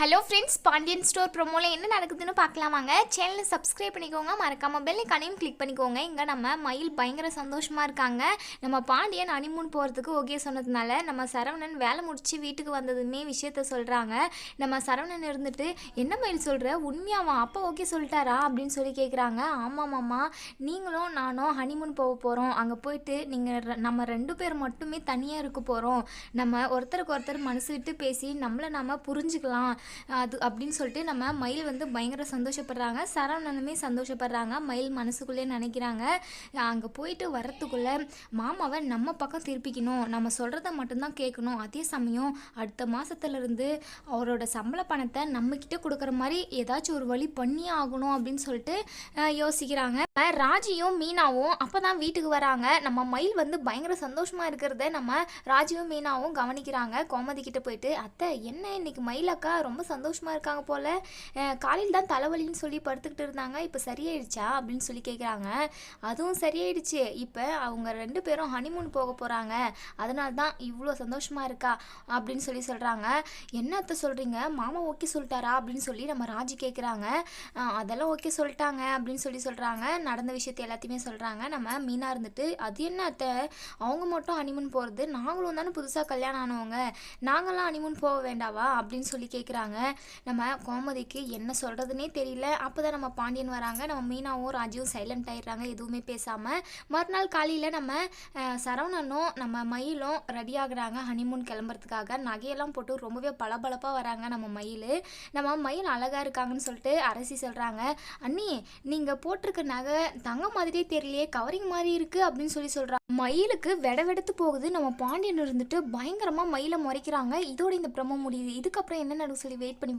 Hello friends Pandian store ப்ரோமோவில் என்ன நடக்குதுன்னு பார்க்கலாம் வாங்க. சேனலை சப்ஸ்கிரைப் பண்ணிக்கோங்க. மறக்காமல் பெல் கனையும் கிளிக் பண்ணிக்கோங்க. இங்கே நம்ம மயில் பயங்கர சந்தோஷமாக இருக்காங்க. நம்ம பாண்டியன் அனிமூன் போகிறதுக்கு ஓகே சொன்னதுனால நம்ம சரவணன் வேலை முடித்து வீட்டுக்கு வந்ததுமே விஷயத்த சொல்கிறாங்க நம்ம சரவணன் இருந்துட்டு என்ன மயில் சொல்கிற உண்மையாவா அப்பா ஓகே சொல்லிட்டாரா? அப்படின்னு சொல்லி கேட்குறாங்க ஆமாம் மாமா நீங்களும் நானும் ஹனிமூன் போக போகிறோம் அங்கே போயிட்டு நீங்கள் நம்ம ரெண்டு பேர் மட்டுமே தனியாக இருக்க போகிறோம் நம்ம ஒருத்தருக்கு ஒருத்தர் மனசு விட்டு பேசி நம்மளை நம்ம புரிஞ்சுக்கலாம். அது அப்படின்னு சொல்லிட்டு நம்ம மயில் வந்து பயங்கர சந்தோஷப்படுறாங்க. சரவணனுமே சந்தோஷப்படுறாங்க. மயில் மனசுக்குள்ளே நினைக்கிறாங்க. அங்கே போயிட்டு வரத்துக்குள்ளே மாமாவை நம்ம பக்கம் திருப்பிக்கணும். நம்ம சொல்கிறத மட்டும்தான் கேட்கணும். அதே சமயம் அடுத்த மாதத்துலேருந்து அவரோட சம்பள பணத்தை நம்மக்கிட்ட கொடுக்குற மாதிரி ஏதாச்சும் ஒரு வழி பண்ணியே ஆகணும் அப்படின்னு சொல்லிட்டு யோசிக்கிறாங்க. ராஜியும் மீனாவும் அப்போ தான் வீட்டுக்கு வராங்க. நம்ம மயில் வந்து பயங்கர சந்தோஷமாக இருக்கிறத நம்ம ராஜியும் மீனாவும் கவனிக்கிறாங்க. கோமதி கிட்ட போயிட்டு அத்தை என்ன இன்னைக்கு மயிலக்கா? ரொம்ப ரொம்ப சந்தோஷமாக இருக்காங்க போல். காலையில் தான் தலைவலின்னு சொல்லி படுத்துக்கிட்டு இருந்தாங்க. இப்போ சரியாயிடுச்சா அப்படின்னு சொல்லி கேட்குறாங்க அதுவும் சரியாயிடுச்சு. இப்போ அவங்க ரெண்டு பேரும் ஹனிமூன் போக போகிறாங்க அதனால தான் இவ்வளோ சந்தோஷமாக இருக்கா அப்படின்னு சொல்லி சொல்கிறாங்க என்ன அத்தை சொல்கிறீங்க மாமா ஓகே சொல்லிட்டாரா அப்படின்னு சொல்லி நம்ம ராஜி கேட்குறாங்க அதெல்லாம் ஓகே சொல்லிட்டாங்க அப்படின்னு சொல்லி சொல்கிறாங்க நடந்த விஷயத்தை எல்லாத்தையுமே சொல்கிறாங்க நம்ம மீனாக இருந்துட்டு அது என்ன அத்தை? அவங்க மட்டும் ஹனிமூன் போகிறது நாங்களும் தானே புதுசாக கல்யாணம் ஆனவங்க. நாங்களாம் ஹனிமூன் போக வேண்டாவா? அப்படின்னு சொல்லி கேட்குறாங்க நம்ம கோமதிக்கு என்ன சொல்கிறதுனே தெரியல. அப்போ தான் நம்ம பாண்டியன் வராங்க. நம்ம மீனாவும் ராஜுவும் சைலண்ட் ஆயிடுறாங்க. எதுவுமே பேசாமல் மறுநாள் காலையில் நம்ம சரவணனும் நம்ம மயிலும் ரெடி ஆகுறாங்க ஹனிமூன் கிளம்புறதுக்காக. நகையெல்லாம் போட்டு ரொம்பவே பளபளப்பாக வராங்க நம்ம மயில். நம்ம மயில் அழகாக இருக்காங்கன்னு சொல்லிட்டு அரசி சொல்கிறாங்க அண்ணி நீங்கள் போட்டிருக்க நகை தங்க மாதிரியே தெரியலையே. கவரிங் மாதிரி இருக்குது அப்படின்னு சொல்லி சொல்கிறாங்க மயிலுக்கு வெட வெடுத்து போகுது. நம்ம பாண்டியன் இருந்துட்டு பயங்கரமாக மயிலை முறைக்கிறாங்க. இதோட இந்த பிரம்ம முடியுது இதுக்கப்புறம் என்ன நடக்கும் சொல்லி வெயிட் பண்ணி